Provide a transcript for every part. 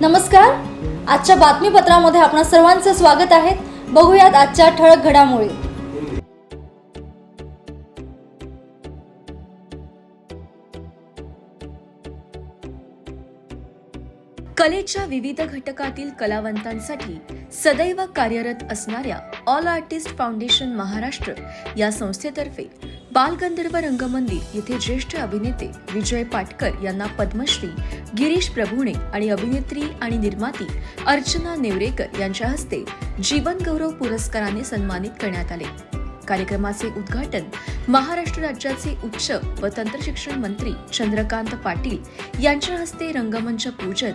नमस्कार. आजच्या बातमीपत्रामध्ये आपणा सर्वांचं स्वागत आहे. बघूयात आजच्या ठळक घडामोडी. कलेच्या विविध घटकातील कलावंतांसाठी सदैव कार्यरत असणाऱ्या ऑल आर्टिस्ट फाउंडेशन महाराष्ट्र या संस्थेतर्फे बालगंधर्व रंगमंदिर येथे ज्येष्ठ अभिनेते विजय पाटकर यांना पद्मश्री गिरीश प्रभुणे आणि अभिनेत्री आणि निर्माती अर्चना नेवरेकर यांच्या हस्ते जीवन गौरव पुरस्काराने सन्मानित करण्यात आले. कार्यक्रमाचे उद्घाटन महाराष्ट्र राज्याचे उच्च व तंत्रशिक्षण मंत्री चंद्रकांत पाटील यांच्या हस्ते रंगमंच पूजन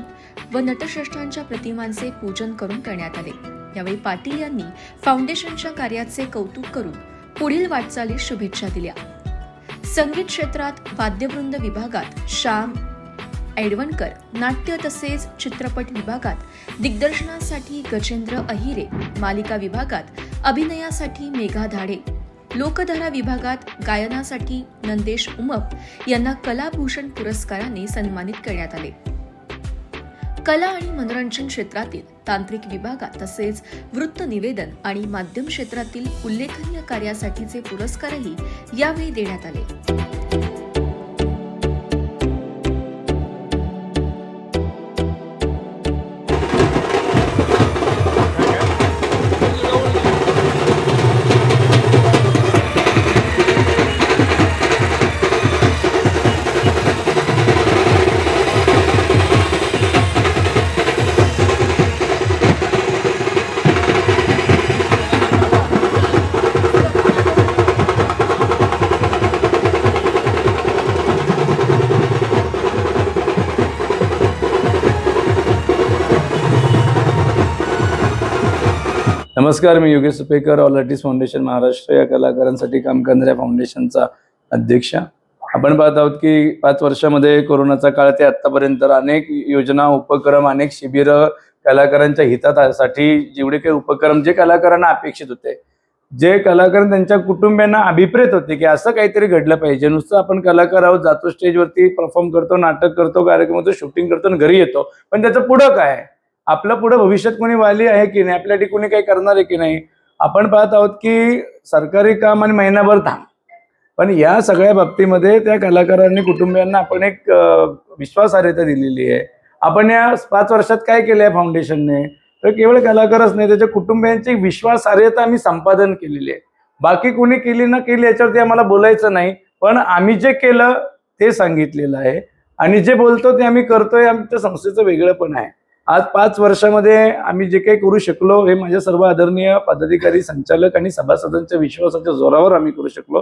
व नटश्रेष्ठांच्या प्रतिमांचे पूजन करून करण्यात आले. यावेळी पाटील यांनी फाउंडेशनच्या कार्याचे कौतुक करून पुढील वाटचाली शुभेच्छा दिल्या. संगीत क्षेत्रात वाद्यवृंद विभागात श्याम एडवणकर नाट्य तसेच चित्रपट विभागात दिग्दर्शनासाठी गजेंद्र अहिरे मालिका विभागात अभिनयासाठी मेघा धाडे लोकधारा विभागात गायनासाठी नंदेश उमप यांना कलाभूषण पुरस्काराने सन्मानित करण्यात आले. कला आणि मनोरंजन क्षेत्रातील तांत्रिक विभागात तसेच वृत्त निवेदन आणि माध्यम क्षेत्रातील उल्लेखनीय कार्यासाठीचे पुरस्कारही यावेळी देण्यात आले. नमस्कार मी Yogesh Supekar all artist foundation Maharashtra या कलाकारांसाठी काम करणाऱ्या फाउंडेशनचा अध्यक्ष. आपण पाहत आहोत की पाच वर्षामध्ये कोरोनाचा काळ ते आतापर्यंत अनेक योजना उपक्रम अनेक शिबिर कलाकारांच्या हितासाठी जेवढे काही उपक्रम जे कलाकारांना अपेक्षित होते जे कलाकार त्यांच्या कुटुंबियांना अभिप्रेत होते की असं काहीतरी घडलं पाहिजे. नुसतं आपण कलाकार आहोत जातो स्टेजवरती परफॉर्म करतो नाटक करतो कार्यक्रम होतो शूटिंग करतो आणि घरी येतो. पण त्याचं पुढं काय आहे? आपलं पुढे भविष्यात कोणी वाली आहे की नाही? आपल्यासाठी कोणी काही करणार आहे की नाही? आपण पाहत आहोत की सरकारी काम आणि महिनाभर थांब. पण या सगळ्या बाबतीमध्ये त्या कलाकारांनी कुटुंबियांना आपण एक विश्वासार्हता दिलेली आहे. आपण या पाच वर्षात काय केलं आहे फाउंडेशनने तर केवळ कलाकारच नाही त्याच्या कुटुंबियांची विश्वासार्हता आम्ही संपादन केलेली आहे. बाकी कोणी केली ना केली याच्यावरती आम्हाला बोलायचं नाही पण आम्ही जे केलं ते सांगितलेलं आहे. आणि जे बोलतो ते आम्ही करतोय आमच्या संस्थेचं वेगळं पण आहे. आज पाच वर्षामध्ये आम्ही जे काही करू शकलो हे माझ्या सर्व आदरणीय पदाधिकारी संचालक आणि सभासदांच्या विश्वासाच्या जोरावर आम्ही करू शकलो.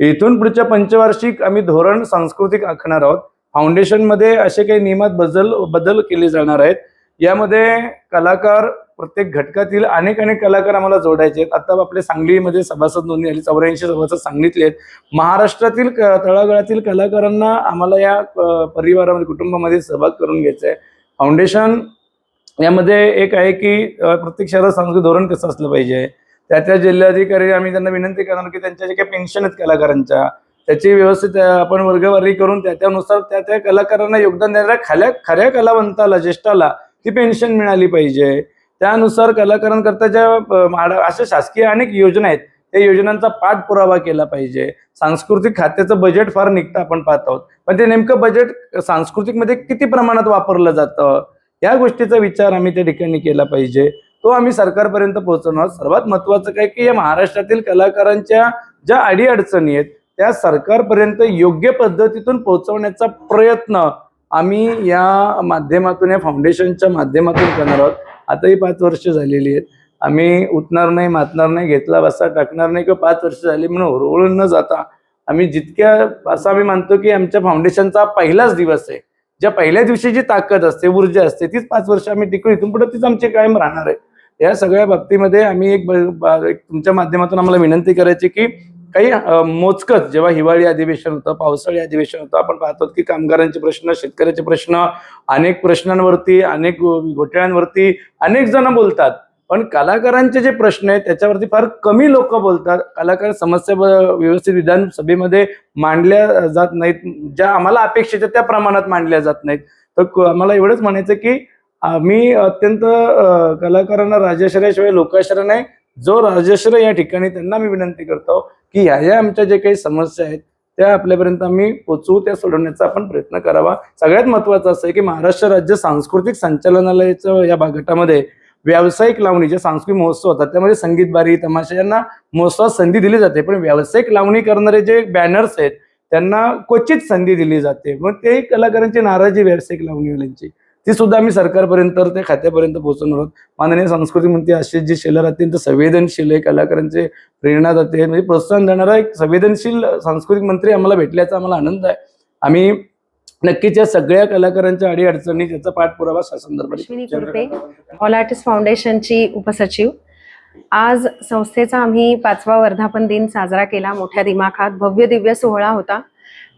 इथून पुढच्या पंचवार्षिक आम्ही धोरण सांस्कृतिक आखणार आहोत. फाउंडेशनमध्ये असे काही नियमात बदल बदल केले जाणार आहेत. यामध्ये कलाकार प्रत्येक घटकातील अनेक अनेक कलाकार आम्हाला जोडायचे आहेत. आता आपल्या सांगलीमध्ये सभासद नोंदणी आली चौऱ्याऐंशी सभासद सांगितले आहेत. महाराष्ट्रातील क- तळागाळातील कलाकारांना आम्हाला या परिवारामध्ये कुटुंबामध्ये सहभाग करून घ्यायचा आहे फाउंडेशन यामध्ये एक आहे की प्रत्येक शहरात सांस्कृतिक धोरण कसं असलं पाहिजे? त्या त्या जिल्हाधिकारी आम्ही त्यांना विनंती करणार की त्यांच्या जे काही पेन्शन आहेत कलाकारांच्या त्याची व्यवस्थित आपण वर्गवारी करून त्या त्यानुसार त्या त्या कलाकारांना योगदान देणाऱ्या खाल्या खऱ्या कलावंताला ज्येष्ठाला ती पेन्शन मिळाली पाहिजे. त्यानुसार कलाकारांकरता ज्या माडा- अशा शासकीय अनेक योजना आहेत त्या योजनांचा पाठपुरावा केला पाहिजे. सांस्कृतिक खात्याचं बजेट फार निघतं आपण पाहत आहोत. पण ते नेमकं बजेट सांस्कृतिकमध्ये किती प्रमाणात वापरलं जातं? या गोष्टीचा विचार आम्ही त्या ठिकाणी केला पाहिजे. तो आम्ही सरकारपर्यंत पोहोचवणार सर्वात महत्वाचं काय की या महाराष्ट्रातील कलाकारांच्या ज्या अडीअडचणी आहेत त्या सरकारपर्यंत योग्य पद्धतीतून पोहोचवण्याचा प्रयत्न आम्ही या माध्यमातून या फाउंडेशनच्या माध्यमातून करणार आहोत. आताही पाच वर्ष झालेली आहेत. आम्ही उठणार नाही मातणार नाही घेतला बसा टाकणार नाही किंवा पाच वर्ष झाली म्हणून हुरवळून न जाता आम्ही जितक्या असं आम्ही मानतो की आमच्या फाउंडेशनचा पहिलाच दिवस आहे. ज्या पहिल्या दिवशी जी ताकद असते ऊर्जा असते तीच पाच वर्ष आम्ही टिकू इथून पुढे तीच आमची कायम राहणार आहे. या सगळ्या बाबतीमध्ये आम्ही एक तुमच्या माध्यमातून आम्हाला विनंती करायची की काही मोजकच जेव्हा हिवाळी अधिवेशन होतं पावसाळी अधिवेशन होतं आपण पाहतो की कामगारांचे प्रश्न शेतकऱ्याचे प्रश्न अनेक प्रश्नांवरती अनेक घोटाळ्यांवरती अनेक जण बोलतात. पण कलाकारांचे जे प्रश्न आहेत त्याच्यावरती फार कमी लोक बोलतात. कलाकार समस्या व्यवस्थित विधानसभेमध्ये मांडल्या जात नाहीत. ज्या आम्हाला अपेक्षित त्या प्रमाणात मांडल्या जात नाहीत. तर क- आम्हाला एवढंच म्हणायचं की आम्ही अत्यंत कलाकारांना राजाश्रयाशिवाय लोकाश्रय नाही. जो राजाश्रय या ठिकाणी त्यांना मी विनंती करतो की ह्या ह्या आमच्या जे काही समस्या आहेत त्या आपल्यापर्यंत आम्ही पोचवू त्या सोडवण्याचा आपण प्रयत्न करावा. सगळ्यात महत्वाचं असं आहे की महाराष्ट्र राज्य सांस्कृतिक संचालनालयाचं या भाग- गटामध्ये व्यावसायिक लावणी जे सांस्कृतिक महोत्सव होतात त्यामध्ये संगीत बारी तमाशा यांना महोत्सवात संधी दिली जाते. पण व्यावसायिक लावणी करणारे जे बॅनर्स आहेत त्यांना क्वचित संधी दिली जाते. मग ते कलाकारांची नाराजी व्यावसायिक लावणीवाल्यांची. ती सुद्धा आम्ही सरकारपर्यंत ते खात्यापर्यंत पोहोचवणार आहोत. माननीय सांस्कृतिक मंत्री आशिषजी शेलर अत्यंत संवेदनशील आहे कलाकारांचे प्रेरणा जाते. म्हणजे प्रोत्साहन देणारा एक संवेदनशील सांस्कृतिक मंत्री आम्हाला भेटल्याचा आम्हाला आनंद आहे. आम्ही नक्कीच या सगळ्या कलाकारांच्या अडीअडचणी त्याचा पाठपुरावा. शासन ऑल आर्टिस्ट फाउंडेशनची उपसचिव. आज संस्थेचा आम्ही पाचवा वर्धापन दिन साजरा केला. मोठ्या दिमाखात भव्य दिव्य सोहळा होता.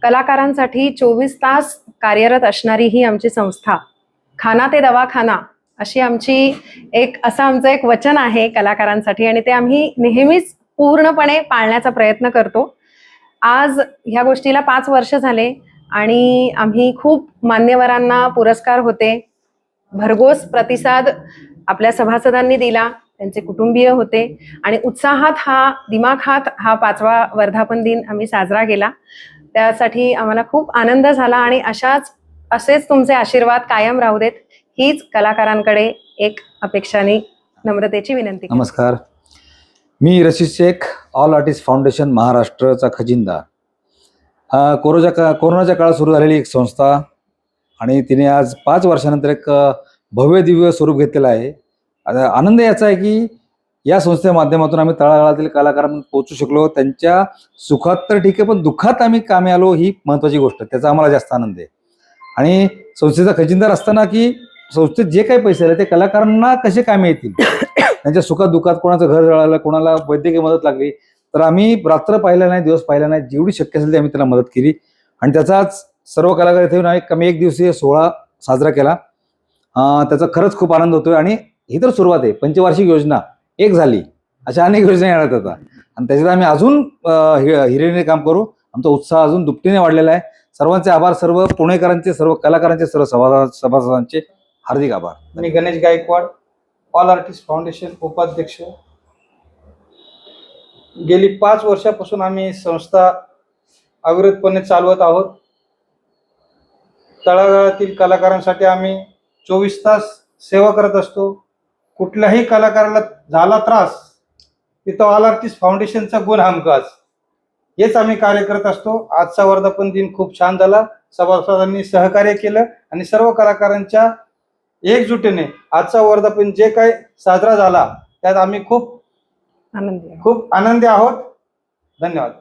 कलाकारांसाठी चोवीस तास कार्यरत असणारी ही आमची संस्था खाना ते दवाखाना अशी आमची एक असं आमचं एक वचन आहे कलाकारांसाठी आणि ते आम्ही नेहमीच पूर्णपणे पाळण्याचा प्रयत्न करतो. आज ह्या गोष्टीला पाच वर्ष झाले. आणि आम्ही खूप मान्यवरांना पुरस्कार होते. भरघोस प्रतिसाद आपल्या सभासदांनी दिला त्यांचे कुटुंबीय होते आणि उत्साहात हा दिमाखात हा पाचवा वर्धापन दिन आम्ही साजरा केला. त्यासाठी आम्हाला खूप आनंद झाला आणि अशाच असेच तुमचे आशीर्वाद कायम राहू देत हीच कलाकारांकडे एक अपेक्षाने नम्रतेची विनंती नमस्कार. मी Rashid Shaikh all artist foundation महाराष्ट्रचा खजिंदा कोरोच्या का कोरोनाच्या काळात सुरू झालेली एक संस्था आणि तिने आज पाच वर्षानंतर एक भव्य दिव्य स्वरूप घेतलेलं आहे. आता आनंद याचा आहे की या संस्थेच्या माध्यमातून आम्ही तळागाळातील कलाकारांना पोहोचू शकलो. त्यांच्या सुखात तर ठीक आहे पण दुःखात आम्ही कामे आलो ही महत्वाची गोष्ट. त्याचा आम्हाला जास्त आनंद आहे. आणि संस्थेचा खजिनदार असताना की संस्थेत जे काही पैसे आले ते कलाकारांना कसे कामे येतील? त्यांच्या सुखात दुःखात कोणाचं घर जळालं कोणाला वैद्यकीय मदत लागली तर आम्ही रात्र पाहिला नाही दिवस पाहिला नाही जेवढी शक्य असेल ती आम्ही त्यांना मदत केली. आणि त्याचाच सर्व कलाकार इथे येऊन आम्ही कमी एक दिवसीय सोहळा साजरा केला. त्याचा खरंच खूप आनंद होतोय आणि ही तर सुरुवात आहे. पंचवार्षिक योजना एक झाली. अशा अनेक योजना येणार आता. आणि त्याच्यात आम्ही अजून हिरेने काम करू. आमचा उत्साह अजून दुपटीने वाढलेला आहे. सर्वांचे आभार सर्व पुणेकरांचे सर्व कलाकारांचे सर्व सभा सभासदांचे हार्दिक आभार. आणि Ganesh Gaikwad all artist foundation उपाध्यक्ष गेली पाच वर्षापासून आम्ही संस्था अविरतपणे चालवत आहोत. तळागाळातील कलाकारांसाठी आम्ही चोवीस तास सेवा करत असतो. कुठल्याही कलाकाराला झाला त्रास तिथं ऑल आर्टिस्ट फाउंडेशनचा गुण हमखास हेच आम्ही कार्य करत असतो. आजचा वर्धापन दिन खूप छान झाला. सभासदांनी सहकार्य केलं आणि सर्व कलाकारांच्या एकजुटीने आजचा वर्धापन जे काही साजरा झाला त्यात आम्ही खूप आनंदी आहे. खूप आनंदी आहोत धन्यवाद